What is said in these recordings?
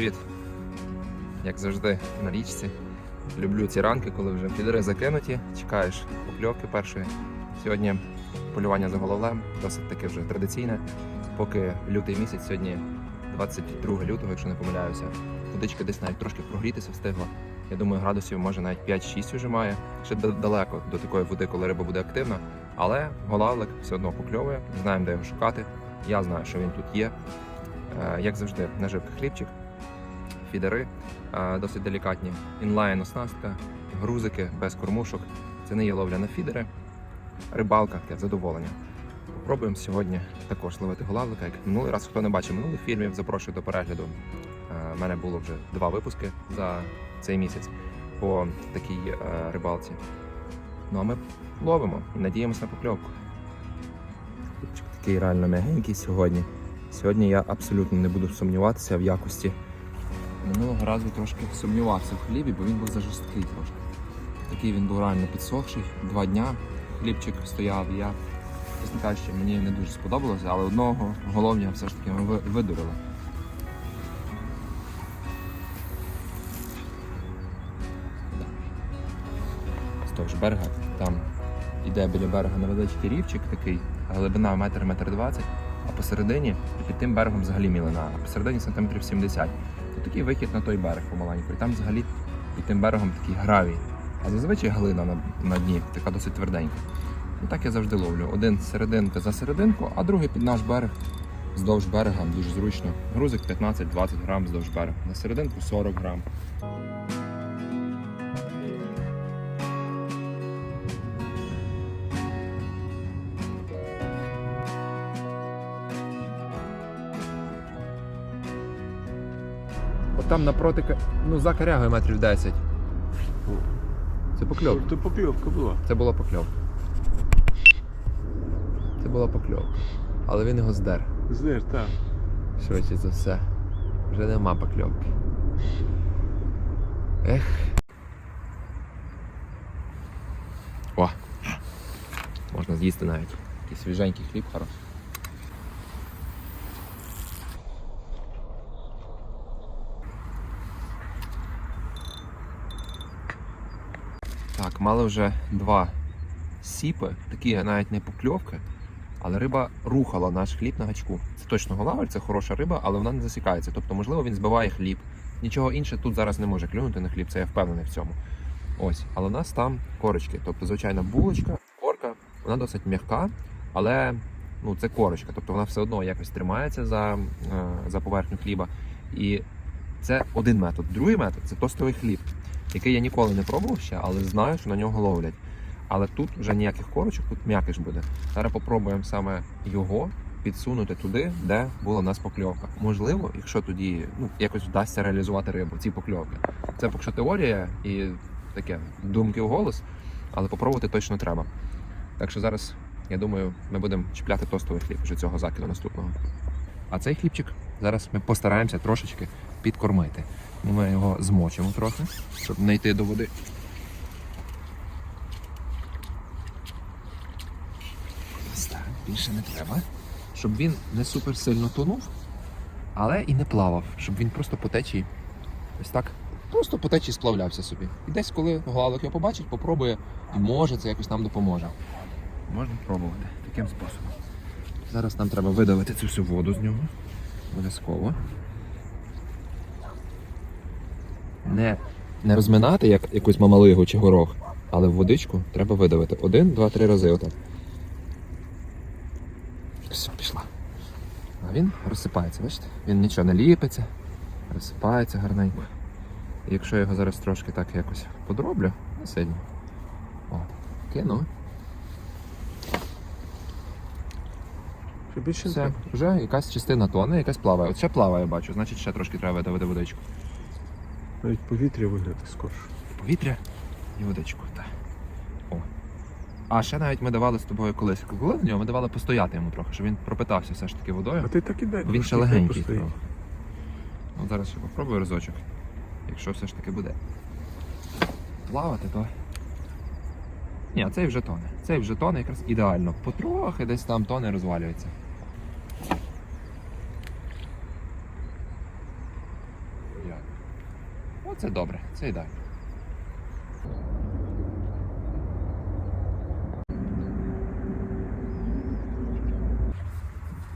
Привіт! Як завжди, на річці. Люблю ці ранки, коли вже підери закинуті, чекаєш покльовки першої. Сьогодні полювання за головлем, досить таки вже традиційне. Поки лютий місяць, сьогодні 22 лютого, якщо не помиляюся. Водичка десь навіть трошки прогрітися встигла. Я думаю, градусів може навіть 5-6 вже має. Ще далеко до такої води, коли риба буде активна. Але голавлик все одно покльовує, знаємо, де його шукати. Я знаю, що він тут є. Е, Як завжди, наживка хлібчик, фідери досить делікатні, інлайн оснастка, грузики без кормушок. Це не є ловля на фідери, рибалка таке задоволення. Попробуємо сьогодні також ловити голавлика. Як минулий раз, хто не бачив минулих фільмів, запрошую до перегляду. У мене було вже два випуски за цей місяць по такій е, рибалці. Ну а ми ловимо і надіємося на покльовку. Такий реально м'ягенький сьогодні. Сьогодні я абсолютно не буду сумніватися в якості. Минулого разу трошки сумнівався в хлібі, бо він був зажорсткий трошки. Такий він був реально підсохший. Два дня хлібчик стояв, я, чесно кажучи, мені не дуже сподобалося, але одного головня все ж таки ми ви- видурили. З того ж берега, там іде біля берега невеличкий рівчик такий, глибина метр метр двадцять, а посередині під тим берегом взагалі мілина, а посередині сантиметрів 70. То такий вихід на той берег помаленьку. І там взагалі під тим берегом такий гравій. А зазвичай глина на, на дні, така досить тверденька. І так я завжди ловлю. Один серединка за серединку, а другий під наш берег вздовж берега дуже зручно. Грузик 15-20 грам здовж берега. На серединку 40 грам. Там напроти, ну за корягою метрів 10. Це покльовка. То покльовка була. Це була покльовка. Це була покльовка. Але він його здер. Знаєш, так. Швидше за все. Вже нема покльовки. Ех. О! Можна з'їсти навіть. Такий свіженький хліб хороший. Мали вже два сіпи, такі навіть не покльовки, але риба рухала наш хліб на гачку. Це точно голавель, це хороша риба, але вона не засікається. Тобто, можливо, він збиває хліб. Нічого інше тут зараз не може клюнути на хліб, це я впевнений в цьому. Ось, але у нас там корочки. Тобто, звичайна булочка, корка, вона досить м'яка, але ну, це корочка. Тобто вона все одно якось тримається за, е, за поверхню хліба. І це один метод. Другий метод це тостовий хліб, який я ніколи не пробував ще, але знаю, що на нього ловлять. Але тут вже ніяких корочок, тут м'якиш буде. Зараз попробуємо саме його підсунути туди, де була в нас покльовка. Можливо, якщо тоді ну, якось вдасться реалізувати рибу, ці покльовки. Це поки що теорія і таке думки в голос, але попробувати точно треба. Так що зараз, я думаю, ми будемо чіпляти тостовий хліб вже цього закиду наступного. А цей хлібчик зараз ми постараємося трошечки підкормити. Ми його змочимо трохи, щоб не йти до води. Ось так, більше не треба. Щоб він не супер сильно тонув, але і не плавав, щоб він просто по течії ось так. Просто по течії сплавлявся собі. І десь, коли главик його побачить, попробує, і може це якось нам допоможе. Можна пробувати таким способом. Зараз нам треба видавити цю всю воду з нього. Обов'язково. Не, не розминати, як якусь мамалигу чи горох, але в водичку треба видавити. Один, два, три рази отак. Все, пішла. А він розсипається, бачите? Він нічого не ліпиться, розсипається гарненько. І якщо я його зараз трошки так якось подроблю, не сильно. О, кину. Все, вже якась частина тоне, якась плаває. От ще плаває, бачу, значить ще трошки треба видавити водичку. Навіть повітря виглядає скорше. Повітря і водичку. Так. О. А ще навіть ми давали з тобою колись. Коли на нього ми давали постояти йому трохи, щоб він пропитався все ж таки водою. А ти так і дай. Бо він ще легенький. трохи. Ну, зараз ще попробую разочок. Якщо все ж таки буде плавати, то. Ні, цей вже тоне. Цей вже тоне якраз ідеально. Потрохи десь там тоне розвалюється. Це добре, це ідеально.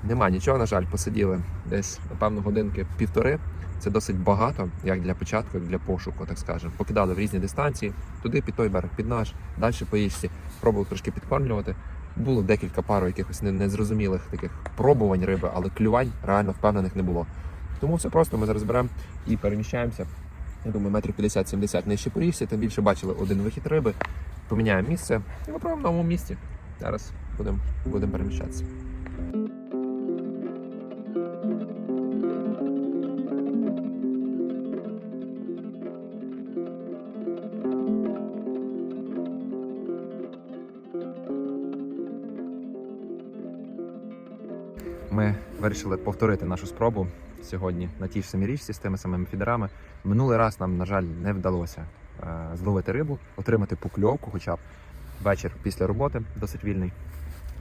Нема нічого, на жаль, посиділи десь, напевно, годинки півтори. Це досить багато, як для початку, як для пошуку, так скажемо. Покидали в різні дистанції, туди під той берег, під наш, далі по їжці. Пробували трошки підкормлювати. Було декілька пару якихось незрозумілих таких пробувань риби, але клювань реально впевнених не було. Тому все просто ми зараз беремо і переміщаємося. Я думаю, метрів 50-70 нижче по річці, тим більше бачили один вихід риби. Поміняємо місце і в новому місці. Зараз будемо будем переміщатися. Ми вирішили повторити нашу спробу сьогодні на тій ж самій річці з тими самими фідерами. Минулий раз нам, на жаль, не вдалося е, зловити рибу, отримати покльовку, хоча б вечір після роботи, досить вільний,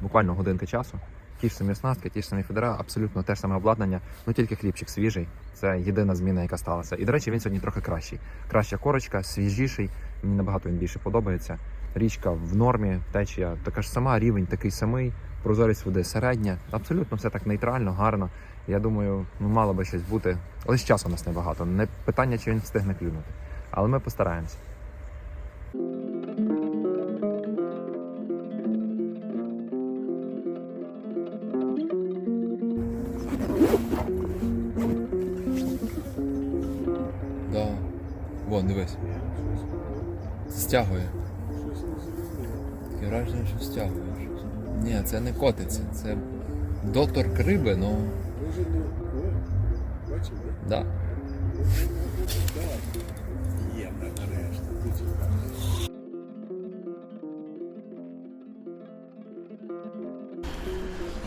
буквально годинка часу. Ті ж самі оснастки, ті ж самі фідера, абсолютно те ж саме обладнання, ну тільки хлібчик свіжий. Це єдина зміна, яка сталася. І, до речі, він сьогодні трохи кращий. Краща корочка, свіжіший. Мені набагато він більше подобається. Річка в нормі, течія така ж сама, рівень такий самий, прозорість води середня. Абсолютно все так нейтрально, гарно. Я думаю, ну мало би щось бути. Лише часу у нас небагато. Не питання, чи він встигне клюнути. Але ми постараємося. Да. Вон, дивись. Стягує. Таке враження, що стягує. Ні, це не котиться, це доктор Криби, ну. Може не. О, бачив, да? Да. Є, нарешті. Тут цікаво.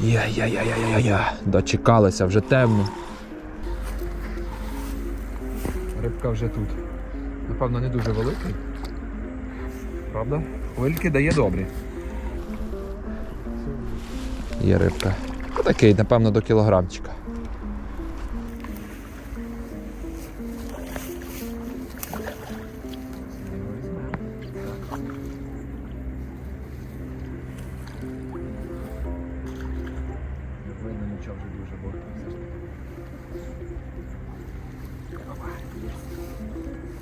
Я-я-я-я-я-я. Дочекалися, вже темно. Рибка вже тут. Напевно, не дуже великий. Правда? Хвильки дає добрі. Є рибка. Ну, Такий, напевно, до кілограмчика.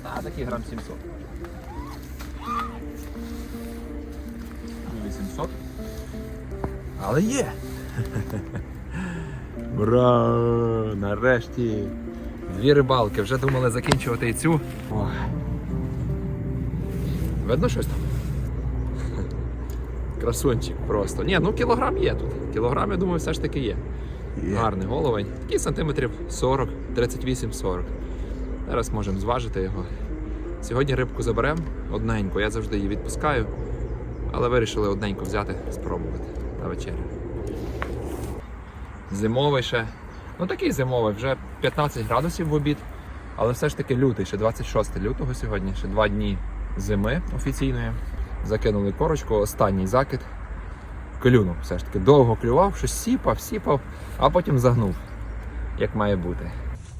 А, такий грам 700. Ну, 800. Але є. Ура! Нарешті! Дві рибалки, вже думали закінчувати і цю. Ой. Видно щось там? Красунчик просто. Ні, ну кілограм є тут. Кілограм, я думаю, все ж таки є. Є. Гарний головень. Такий сантиметрів 40, 38-40. Зараз можемо зважити його. Сьогодні рибку заберемо одненьку. Я завжди її відпускаю. Але вирішили одненьку взяти, спробувати на вечерю. Зимовий ще. Ну такий зимовий, вже 15 градусів в обід. Але все ж таки лютий, ще 26 лютого сьогодні, ще два дні зими офіційної. Закинули корочку, останній закид. Клюнув все ж таки. Довго клював, щось сіпав, сіпав, а потім загнув, як має бути.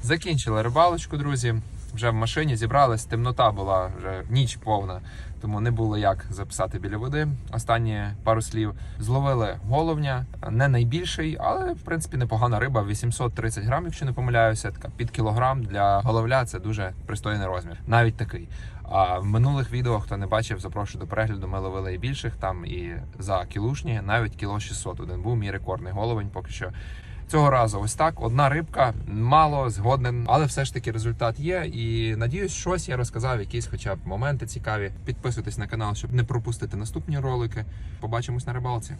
Закінчили рибалочку, друзі. Вже в машині зібрались, темнота була вже ніч повна, тому не було як записати біля води. Останні пару слів зловили головня, не найбільший, але в принципі непогана риба. 830 грам, якщо не помиляюся, така під кілограм для головля це дуже пристойний розмір, навіть такий. А в минулих відео, хто не бачив, запрошую до перегляду. Ми ловили і більших там і за кілушні, навіть кіло 600 один був мій рекордний головень. Поки що Цього разу ось так. Одна рибка, мало згоден, але все ж таки результат є. І надіюсь, щось я розказав, якісь хоча б моменти цікаві. Підписуйтесь на канал, щоб не пропустити наступні ролики. Побачимось на рибалці.